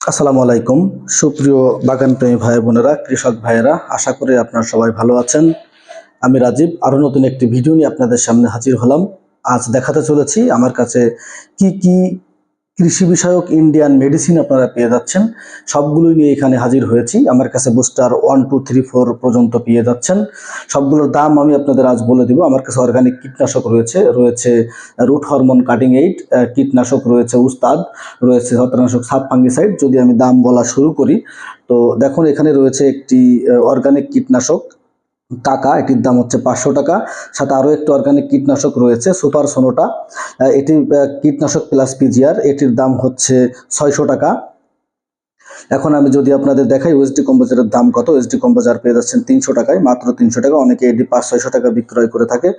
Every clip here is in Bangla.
আসসালামু আলাইকুম। সুপ্রিয় বাগান প্রেমী ভাই বোনেরা, কৃষক ভাইয়েরা, আশা করি আপনারা সবাই ভালো আছেন। আমি রাজীব আরও নতুন একটি ভিডিও নিয়ে আপনাদের সামনে হাজির হলাম। আজ দেখাতে চলেছি আমার কাছে কি কি কৃষি বিষয়ক ইন্ডিয়ান মেডিসিন আপনারা পেয়ে যাচ্ছেন। সবগুলোই নিয়ে এখানে হাজির হয়েছি। আমার কাছে booster one two three four পর্যন্ত পেয়ে যাচ্ছেন। সবগুলোর দাম আমি আপনাদের আজ বলে দিব। আমার কাছে অর্গানিক কীটনাশক রয়েছে রয়েছে রুট হরমোন কাটিং এইড কীটনাশক রয়েছে উস্তাদ, রয়েছে ছত্রাকনাশক সাব ফাঙ্গিসাইড যদি আমি দাম বলা শুরু করি, তো দেখুন এখানে রয়েছে একটি অর্গানিক কীটনাশক। টাকা, এটির দাম হচ্ছে পাঁচশো টাকা। সাথে আরও একটি অর্গানিক কীটনাশক রয়েছে, সুপার সোনোটা। এটি কীটনাশক প্লাস পিজিআর এটির দাম হচ্ছে ছয়শো টাকা। এখন আমি যদি আপনাদের দেখাই ওএসডি কম্পোজারের দাম কত ওএসডি কম্পোজার পেয়ে যাচ্ছেন তিনশো টাকায়, মাত্র তিনশো টাকা। অনেকে এটি পাঁচ ছয়শো টাকা বিক্রয় করে থাকে।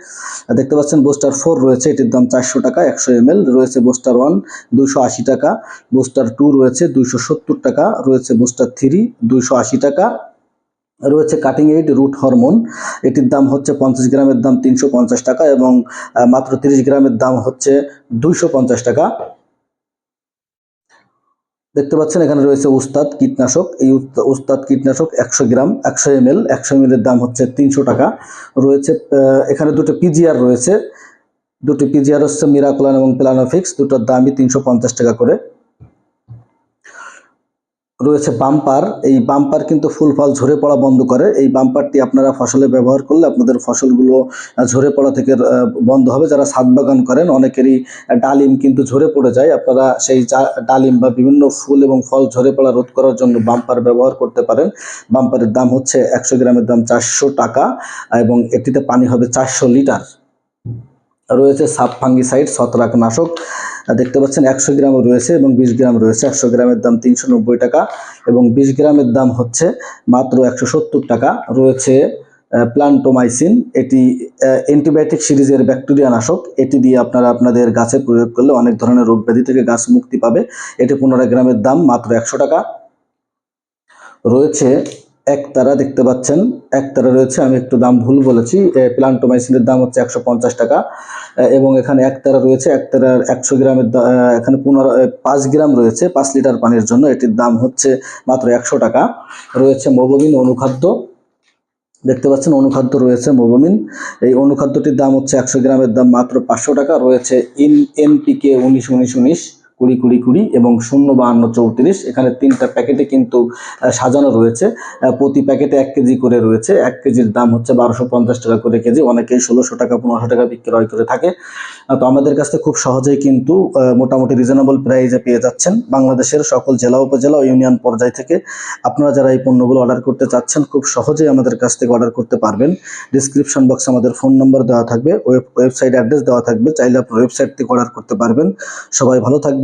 দেখতে পাচ্ছেন বুস্টার ফোর রয়েছে, এটির দাম চারশো টাকা, একশো এম রয়েছে বুস্টার ওয়ান দুইশো আশি টাকা। বুস্টার টু রয়েছে, দুইশো সত্তর টাকা। রয়েছে বুস্টার থ্রি দুইশো আশি টাকা। রয়েছে কাটিং এইড রুট হরমোন এটির দাম হচ্ছে পঞ্চাশ গ্রামের দাম তিনশো পঞ্চাশ টাকা এবং মাত্র তিরিশ গ্রামের দাম হচ্ছে দুইশো পঞ্চাশ টাকা। দেখতে পাচ্ছেন এখানে রয়েছে উস্তাদ কীটনাশক, এই উস্তা- উস্তাদ কীটনাশক একশো গ্রাম, একশো এম এল একশো এম দাম হচ্ছে তিনশো টাকা। রয়েছে এখানে দুটো পিজিআর রয়েছে, দুটো পিজিআর হচ্ছে মিরাকুলান এবং প্লানোফিক্স দুটোর দামই তিনশো পঞ্চাশ টাকা করে। রয়েছে বাম্পার এই বাম্পার কিন্তু ফুল ফল ঝরে পড়া বন্ধ করে। এই বাম্পারটি আপনারা ফসলে ব্যবহার করলে আপনাদের ফসলগুলো ঝরে পড়া থেকে বন্ধ হবে। যারা ছাদ বাগান করেন অনেকেরই ডালিম কিন্তু ঝরে পড়ে যায়। আপনারা সেই ডালিম বা বিভিন্ন ফুল এবং ফল ঝরে পড়া রোধ করার জন্য বাম্পার ব্যবহার করতে পারেন। বাম্পারের দাম হচ্ছে একশো গ্রামের দাম চারশো টাকা এবং এটিতে পানি হবে চারশো লিটার। রয়েছে সাব ফাঙ্গিসাইড ছত্রাক নাশক আহ, দেখতে পাচ্ছেন একশো গ্রাম রয়েছে এবং বিশ গ্রাম রয়েছে। একশো গ্রামের দাম তিনশো নব্বই টাকা এবং বিশ গ্রামের দাম হচ্ছে মাত্র একশো সত্তর টাকা। রয়েছে প্লান্টোমাইসিন। এটি অ্যান্টিবায়োটিক সিরিজের ব্যাকটেরিয়া নাশক। এটি দিয়ে আপনারা আপনাদের গাছে প্রয়োগ করলে অনেক ধরনের রোগ ব্যাধি থেকে গাছ মুক্তি পাবে। এটি পনেরো গ্রামের দাম মাত্র একশো টাকা। রয়েছে একতারা দেখতে পাচ্ছেন। একতারা রয়েছে, আমি একটু দাম ভুল বলেছি। প্লান্টোমাইসিনের দাম হচ্ছে একশো পঞ্চাশ টাকা। এবং এখানে একতারা রয়েছে একতারার একশো গ্রামের এখানে পনেরো পাঁচ গ্রাম রয়েছে, পাঁচ লিটার পানির জন্য। এটির দাম হচ্ছে মাত্র একশো টাকা। রয়েছে মোবমিন অনুখাদ্য। দেখতে পাচ্ছেন অনুখাদ্য রয়েছে মোবমিন এই অনুখাদ্যটির দাম হচ্ছে একশো গ্রামের দাম মাত্র পাঁচশো টাকা। রয়েছে ইন, এনপিকে উনিশ উনিশ উনিশ। কুড়ি কুড়ি কুড়ি এবং শূন্য বাহান্ন চৌত্রিশ। এখানে তিনটা প্যাকেটে কিন্তু সাজানো রয়েছে। প্রতি প্যাকেটে এক কেজি করে রয়েছে। এক কেজির দাম হচ্ছে বারোশো পঞ্চাশ টাকা করে কেজি। অনেকেই ষোলোশো টাকা, পনেরোশো টাকা বিক্রয় করে থাকে। তো আমাদের কাছ খুব সহজেই কিন্তু মোটামুটি রিজনেবল প্রাইসে পেয়ে যাচ্ছেন। বাংলাদেশের সকল জেলা, উপজেলা ইউনিয়ন পর্যায় থেকে আপনারা যারা এই পণ্যগুলো অর্ডার করতে চাচ্ছেন, খুব সহজেই আমাদের কাছ থেকে অর্ডার করতে পারবেন। ডিসক্রিপশন বক্সে আমাদের ফোন নম্বর দেওয়া থাকবে। ওয়েব ওয়েবসাইট অ্যাড্রেস দেওয়া থাকবে। চাইলে আপনার ওয়েবসাইট থেকে অর্ডার করতে পারবেন। সবাই ভালো